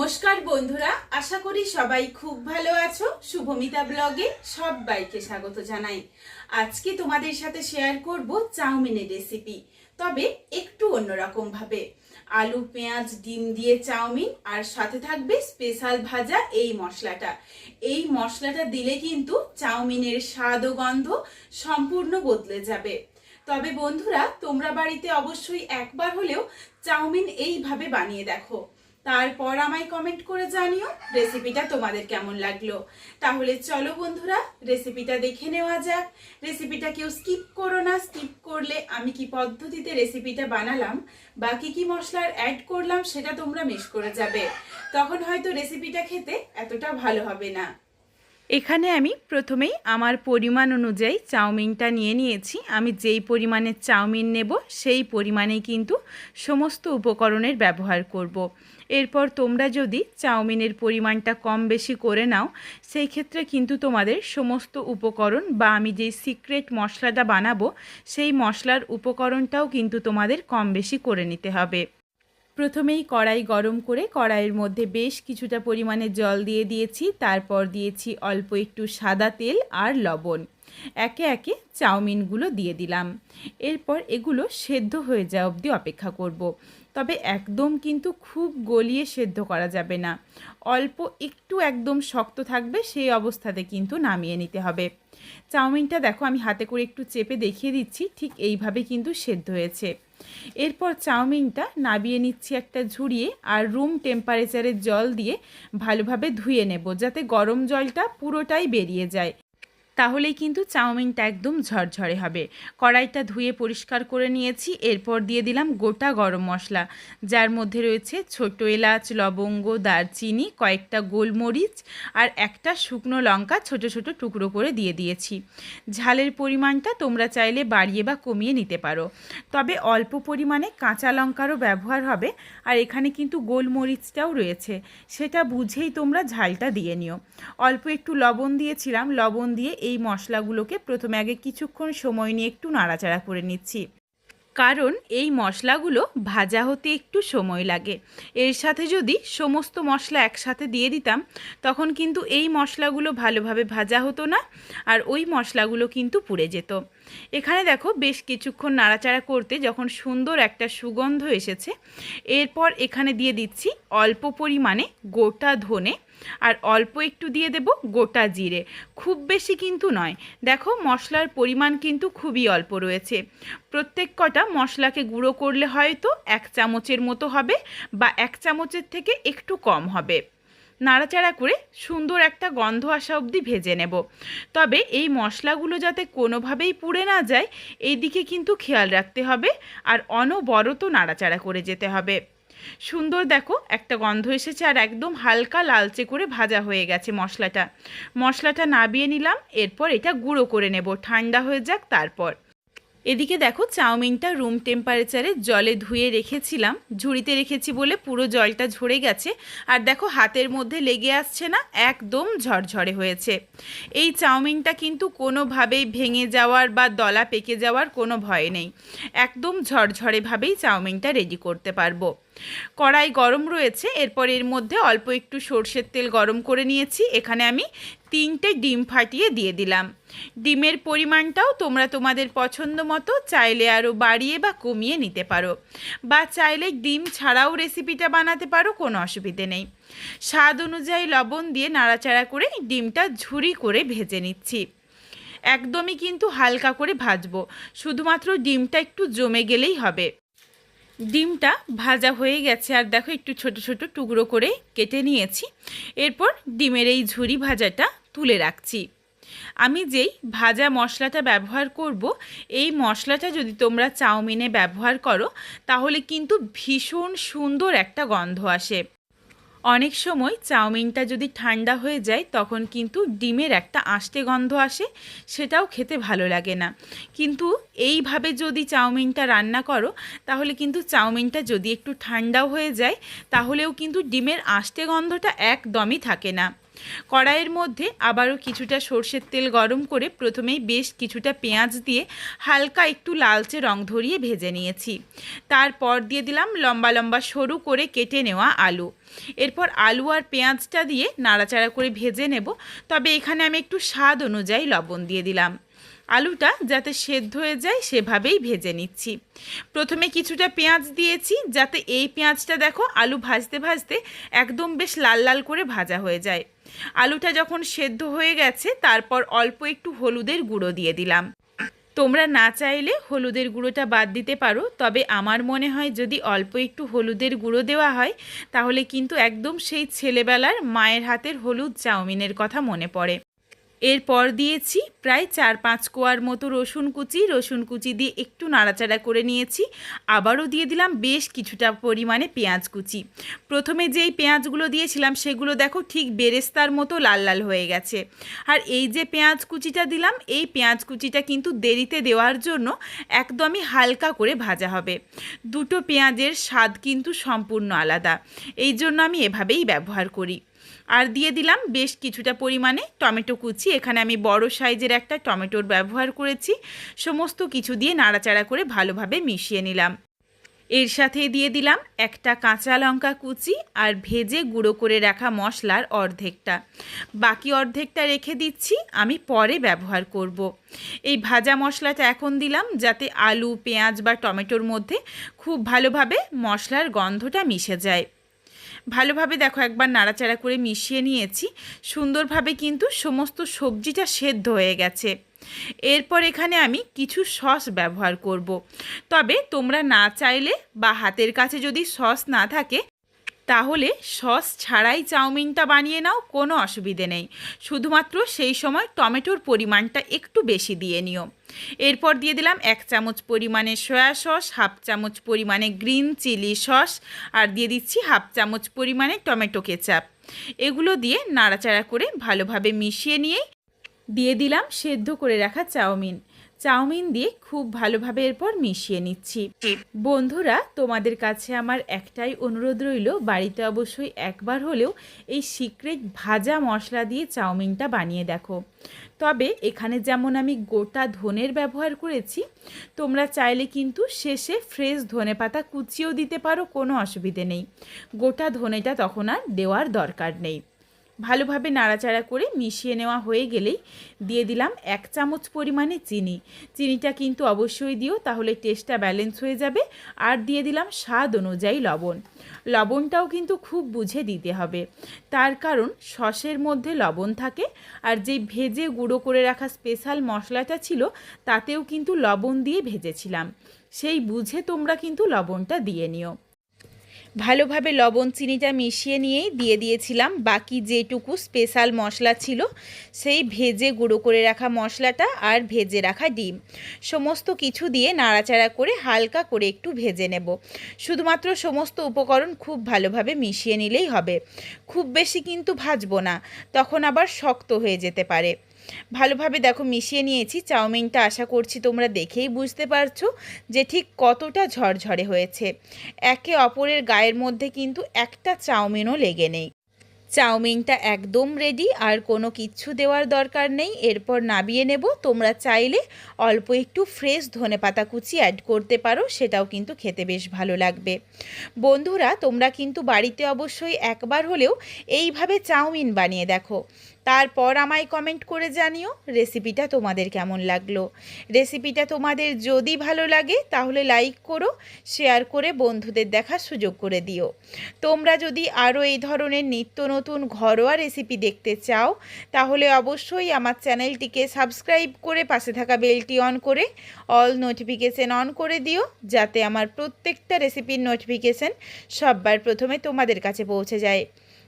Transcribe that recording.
নমস্কার বন্ধুরা, আশা করি সবাই খুব ভালো আছো। শুভমিতা ব্লগে সবাইকে স্বাগত জানাই। আজকে তোমাদের সাথে শেয়ার করব চাউমিনের রেসিপি তবে একটু অন্যরকম ভাবে। আলু, পেঁয়াজ, ডিম দিয়ে চাউমিন, আর সাথে থাকবে স্পেশাল ভাজা এই মশলাটা। এই মশলাটা দিলে কিন্তু চাউমিনের স্বাদ ও গন্ধ সম্পূর্ণ বদলে যাবে। তবে বন্ধুরা, তোমরা বাড়িতে অবশ্যই একবার হলেও চাউমিন এইভাবে বানিয়ে দেখো। তারপর আমায় কমেন্ট করে জানিও রেসিপিটা তোমাদের কেমন লাগল। তাহলে চলো বন্ধুরা রেসিপিটা দেখে নেওয়া যাক। রেসিপিটা কেউ স্কিপ করো না স্কিপ করলে আমি কি পদ্ধতিতে রেসিপিটা বানালাম বা কি কি মশলার অ্যাড করলাম সেটা তোমরা মিস করে যাবে। তখন হয়তো রেসিপিটা খেতে এতটা ভালো হবে না। এখানে আমি প্রথমেই আমার পরিমাণ অনুযায়ী চাউমিনটা নিয়ে নিয়েছি আমি যেই পরিমাণের চাউমিন নেব, সেই পরিমাণেই কিন্তু সমস্ত উপকরণের ব্যবহার করব। এরপর তোমরা যদি চাউমিনের পরিমাণটা কম বেশি করে নাও, সেই ক্ষেত্রে কিন্তু তোমাদের সমস্ত উপকরণ বা আমি যেই সিক্রেট মশলাটা বানাবো, সেই মশলার উপকরণটাও কিন্তু তোমাদের কম বেশি করে নিতে হবে প্রথমেই কড়াই গরম করে কড়াইয়ের মধ্যে বেশ কিছুটা পরিমাণে জল দিয়ে দিয়েছি। তারপর দিয়েছি অল্প একটু সাদা তেল আর লবণ। একে একে চাউমিনগুলো দিয়ে দিলাম। এরপর এগুলো সেদ্ধ হয়ে যাওয়া অবধি অপেক্ষা করব। তবে একদম কিন্তু খুব গলিয়ে সেদ্ধ করা যাবে না। অল্প একটু একদম শক্ত থাকবে, সেই অবস্থাতে কিন্তু নামিয়ে নিতে হবে। চাউমিনটা দেখো আমি হাতে করে একটু চেপে দেখিয়ে দিচ্ছি, ঠিক এইভাবে কিন্তু সেদ্ধ হয়েছে। এরপর চাউমিনটা নাবিয়ে নিচ্ছি একটা ঝুড়িয়ে আর রুম টেম্পারেচারের জল দিয়ে ভালোভাবে ধুয়ে নেব যাতে গরম জলটা পুরোটাই বেরিয়ে যায়। তাহলেই কিন্তু চাউমিনটা একদম ঝরঝরে হবে। কড়াইটা ধুয়ে পরিষ্কার করে নিয়েছি, এরপর দিয়ে দিলাম গোটা গরম মশলা। যার মধ্যে রয়েছে ছোট এলাচ, লবঙ্গ, দারচিনি, কয়েকটা গোলমরিচ আর একটা শুকনো লঙ্কা ছোট ছোট টুকরো করে দিয়ে দিয়েছি। ঝালের পরিমাণটা তোমরা চাইলে বাড়িয়ে বা কমিয়ে নিতে পারো। তবে অল্প পরিমাণে কাঁচা লঙ্কারও ব্যবহার হবে আর এখানে কিন্তু গোলমরিচটাও রয়েছে। সেটা বুঝেই তোমরা ঝালটা দিয়ে নিও। অল্প একটু লবণ দিয়েছিলাম, লবণ দিয়ে এই মশলাগুলোকে প্রথমে আগে কিছুক্ষণ সময় নিয়ে একটু নাড়াচাড়া করে নিচ্ছি। কারণ এই মশলাগুলো ভাজা হতে একটু সময় লাগে। এর সাথে যদি সমস্ত মশলা একসাথে দিয়ে দিতাম, তখন কিন্তু এই মশলাগুলো ভালোভাবে ভাজা হতো না আর ওই মশলাগুলো কিন্তু পুড়ে যেত। এখানে দেখো বেশ কিছুক্ষণ নাড়াচাড়া করতে যখন সুন্দর একটা সুগন্ধ এসেছে, এরপর এখানে দিয়ে দিচ্ছি অল্প পরিমাণে গোটা ধনে আর অল্প একটু দিয়ে দেব গোটা জিরে। খুব বেশি কিন্তু নয়। দেখো মশলার পরিমাণ কিন্তু খুবই অল্প রয়েছে। প্রত্যেক কটা মশলাকে গুঁড়ো করলে হয়তো এক চামচের মতো হবে বা এক চামচের থেকে একটু কম হবে। নাড়াচাড়া করে সুন্দর একটা গন্ধ আসা অবধি ভেজে নেব। তবে এই মশলাগুলো যাতে কোনোভাবেই পুড়ে না যায়, এই দিকে কিন্তু খেয়াল রাখতে হবে আর অনবরত নাড়াচাড়া করে যেতে হবে। সুন্দর দেখো, একটা গন্ধ এসেছে আর একদম হালকা লালচে করে ভাজা হয়ে গেছে মশলাটা। মশলাটা নাবিয়ে নিলাম, এরপর এটা গুঁড়ো করে নেব। ঠান্ডা হয়ে যাক, তারপর। এদিকে দেখো, চাউমিনটা রুম টেম্পারেচারে জলে ধুয়ে রেখেছিলাম। ঝুড়িতে রেখেছি বলে পুরো জলটা ঝরে গেছে। আর দেখো, হাতের মধ্যে লেগে আসছে না, একদম ঝরঝরে হয়েছে। এই চাউমিনটা কিন্তু কোনোভাবেই ভেঙে যাওয়ার বা দলা পেকে যাওয়ার কোনো ভয় নেই। একদম ঝরঝরেভাবেই চাউমিনটা রেডি করতে পারব। কড়াই গরম রয়েছে, এরপর এর মধ্যে অল্প একটু সর্ষের তেল গরম করে নিয়েছি, এখানে আমি তিনটে ডিম ফাটিয়ে দিয়ে দিলাম। ডিমের পরিমাণটাও তোমরা তোমাদের পছন্দ মতো চাইলে আরও বাড়িয়ে বা কমিয়ে নিতে পারো, বা চাইলে ডিম ছাড়াও রেসিপিটা বানাতে পারো, কোনো অসুবিধে নেই। স্বাদ অনুযায়ী লবণ দিয়ে নাড়াচাড়া করে ডিমটা ঝুরি করে ভেজে নিচ্ছি। একদমই কিন্তু হালকা করে ভাজবো, শুধুমাত্র ডিমটা একটু জমে গেলেই হবে। ডিমটা ভাজা হয়ে গেছে। আর দেখো একটু ছোট ছোট টুকরো করে কেটে নিয়েছি। এরপর ডিমের এই ঝুরি ভাজাটা তুলে রাখছি। আমি যেই ভাজা মশলাটা ব্যবহার করব, এই মশলাটা যদি তোমরা চাউমিনে ব্যবহার করো, তাহলে কিন্তু ভীষণ সুন্দর একটা গন্ধ আসে। অনেক সময় চাউমিনটা যদি ঠান্ডা হয়ে যায়, তখন কিন্তু ডিমের একটা আষ্টে গন্ধ আসে, সেটাও খেতে ভালো লাগে না। কিন্তু এইভাবে যদি চাউমিনটা রান্না করো, তাহলে কিন্তু চাউমিনটা যদি একটু ঠান্ডাও হয়ে যায়, তাহলেও কিন্তু ডিমের আষ্টে গন্ধটা একদমই থাকে না। কড়াইয়ের মধ্যে আবারও কিছুটা সর্ষের তেল গরম করে প্রথমেই বেশ কিছুটা পেঁয়াজ দিয়ে হালকা একটু লালচে রং ধরিয়ে ভেজে নিয়েছি। তারপর দিয়ে দিলাম লম্বা লম্বা সরু করে কেটে নেওয়া আলু। এরপর আলু আর পেঁয়াজটা দিয়ে নাড়াচাড়া করে ভেজে নেব, তবে এখানে আমি একটু স্বাদ অনুযায়ী লবণ দিয়ে দিলাম। আলুটা যাতে সেদ্ধ হয়ে যায় সেভাবেই ভেজে নিচ্ছি। প্রথমে কিছুটা পেঁয়াজ দিয়েছি, যাতে এই পেঁয়াজটা দেখো আলু ভাজতে ভাজতে একদম বেশ লাল লাল করে ভাজা হয়ে যায়। আলুটা যখন সেদ্ধ হয়ে গেছে, তারপর অল্প একটু হলুদের গুঁড়ো দিয়ে দিলাম। তোমরা না চাইলে হলুদের গুঁড়োটা বাদ দিতে পারো, তবে আমার মনে হয় যদি অল্প একটু হলুদের গুঁড়ো দেওয়া হয়, তাহলে কিন্তু একদম সেই ছেলেবেলার মায়ের হাতের হলুদ চাউমিনের কথা মনে পড়ে। এরপর দিয়েছি প্রায় চার পাঁচ কোয়ার মতো রসুন কুচি। রসুন কুচি দিয়ে একটু নাড়াচাড়া করে নিয়েছি। আবারও দিয়ে দিলাম বেশ কিছুটা পরিমাণে পেঁয়াজ কুচি। প্রথমে যেই পেঁয়াজগুলো দিয়েছিলাম সেগুলো দেখো ঠিক বেরেস্তার মতো লাল লাল হয়ে গেছে। আর এই যে পেঁয়াজ কুচিটা দিলাম, এই পেঁয়াজ কুচিটা কিন্তু দেরিতে দেওয়ার জন্য একদমই হালকা করে ভাজা হবে। দুটো পেঁয়াজের স্বাদ কিন্তু সম্পূর্ণ আলাদা। এই জন্য আমি এভাবেই ব্যবহার করি। আর দিয়ে দিলাম বেশ কিছুটা পরিমাণে টমেটো কুচি। এখানে আমি বড় সাইজের একটা টমেটোর ব্যবহার করেছি। সমস্ত কিছু দিয়ে নাড়াচাড়া করে ভালোভাবে মিশিয়ে নিলাম। এর সাথে দিয়ে দিলাম একটা কাঁচা লঙ্কা কুচি আর ভেজে গুঁড়ো করে রাখা মশলার অর্ধেকটা। বাকি অর্ধেকটা রেখে দিচ্ছি, আমি পরে ব্যবহার করব। এই ভাজা মশলাটা এখন দিলাম যাতে আলু, পেঁয়াজ বা টমেটোর মধ্যে খুব ভালোভাবে মশলার গন্ধটা মিশে যায়। ভালোভাবে দেখো একবার নাড়াচাড়া করে মিশিয়ে নিয়েছি সুন্দরভাবে কিন্তু সমস্ত সবজিটা সেদ্ধ হয়ে গেছে এরপর এখানে আমি কিছু সস ব্যবহার করব। তবে তোমরা না চাইলে বা হাতের কাছে যদি সস না থাকে তাহলে সস ছাড়াই চাউমিনটা বানিয়ে নাও, কোনো অসুবিধে নেই। শুধুমাত্র সেই সময় টমেটোর পরিমাণটা একটু বেশি দিয়ে নিও। এরপর দিয়ে দিলাম এক চামচ পরিমাণে সয়া সস, হাফ চামচ পরিমাণে গ্রিন চিলি সস, আর দিয়ে দিচ্ছি হাফ চামচ পরিমাণে টমেটো কেচাপ। এগুলো দিয়ে নাড়াচাড়া করে ভালোভাবে মিশিয়ে নিয়েই দিয়ে দিলাম সেদ্ধ করে রাখা চাউমিন। চাউমিন দিয়ে খুব ভালোভাবে এরপর মিশিয়ে নিচ্ছি। বন্ধুরা, তোমাদের কাছে আমার একটাই অনুরোধ রইল, বাড়িতে অবশ্যই একবার হলেও এই সিক্রেট ভাজা মশলা দিয়ে চাউমিনটা বানিয়ে দেখো। তবে এখানে যেমন আমি গোটা ধনের ব্যবহার করেছি, তোমরা চাইলে কিন্তু শেষে ফ্রেশ ধনে পাতা কুচিয়েও দিতে পারো, কোনো অসুবিধে নেই। গোটা ধনেটা তখন আর দেওয়ার দরকার নেই। ভালোভাবে নাড়াচাড়া করে মিশিয়ে নেওয়া হয়ে গেলেই দিয়ে দিলাম এক চামচ পরিমাণে চিনি। চিনিটা কিন্তু অবশ্যই দিও, তাহলে টেস্টটা ব্যালেন্স হয়ে যাবে। আর দিয়ে দিলাম স্বাদ অনুযায়ী লবণ। লবণটাও কিন্তু খুব বুঝে দিতে হবে। তার কারণ সসের মধ্যে লবণ থাকে, আর যেই ভেজে গুঁড়ো করে রাখা স্পেশাল মশলাটা ছিল, তাতেও কিন্তু লবণ দিয়ে ভেজেছিলাম। সেই বুঝে তোমরা কিন্তু লবণটা দিয়ে নিও। ভালোভাবে লবণ, চিনিটা মিশিয়ে নিয়েই দিয়ে দিয়েছিলাম। বাকি যেটুকু স্পেশাল মশলা ছিল, সেই ভেজে গুঁড়ো করে রাখা মশলাটা আর ভেজে রাখা ডিম। সমস্ত কিছু দিয়ে নাড়াচাড়া করে হালকা করে একটু ভেজে নেব। শুধুমাত্র সমস্ত উপকরণ খুব ভালোভাবে মিশিয়ে নিলেই হবে। খুব বেশি কিন্তু ভাজবো না, তখন আবার শক্ত হয়ে যেতে পারে। ভালোভাবে দেখো মিশিয়ে নিয়েছি, চাউমিনটা আশা করছি তোমরা দেখেই বুঝতে পারছ যে ঠিক কতটা ঝরঝরে হয়েছে। একে অপরের গায়ের মধ্যে কিন্তু একটা চাউমিনও লেগে নেই। চাউমিনটা একদম রেডি আর কোনো কিচ্ছু দেওয়ার দরকার নেই। এরপর নাবিয়ে নেব। তোমরা চাইলে অল্প একটু ফ্রেশ ধনে পাতা কুচি অ্যাড করতে পারো, সেটাও কিন্তু খেতে বেশ ভালো লাগবে। বন্ধুরা, তোমরা কিন্তু বাড়িতে অবশ্যই একবার হলেও এইভাবে চাউমিন বানিয়ে দেখো। তারপর আমায় কমেন্ট করে জানিও রেসিপিটা তোমাদের কেমন লাগল। রেসিপিটা তোমাদের যদি ভালো লাগে তাহলে লাইক করো শেয়ার করে বন্ধুদের দেখার সুযোগ করে দিও। তোমরা যদি আরও এই ধরনের নিত্য নতুন ঘরোয়া রেসিপি দেখতে চাও, তাহলে অবশ্যই আমার চ্যানেলটিকে সাবস্ক্রাইব করে পাশে থাকা বেলটি অন করে অল নোটিফিকেশন অন করে দিও, যাতে আমার প্রত্যেকটা রেসিপির নোটিফিকেশান সববার প্রথমে তোমাদের কাছে পৌঁছে যায়।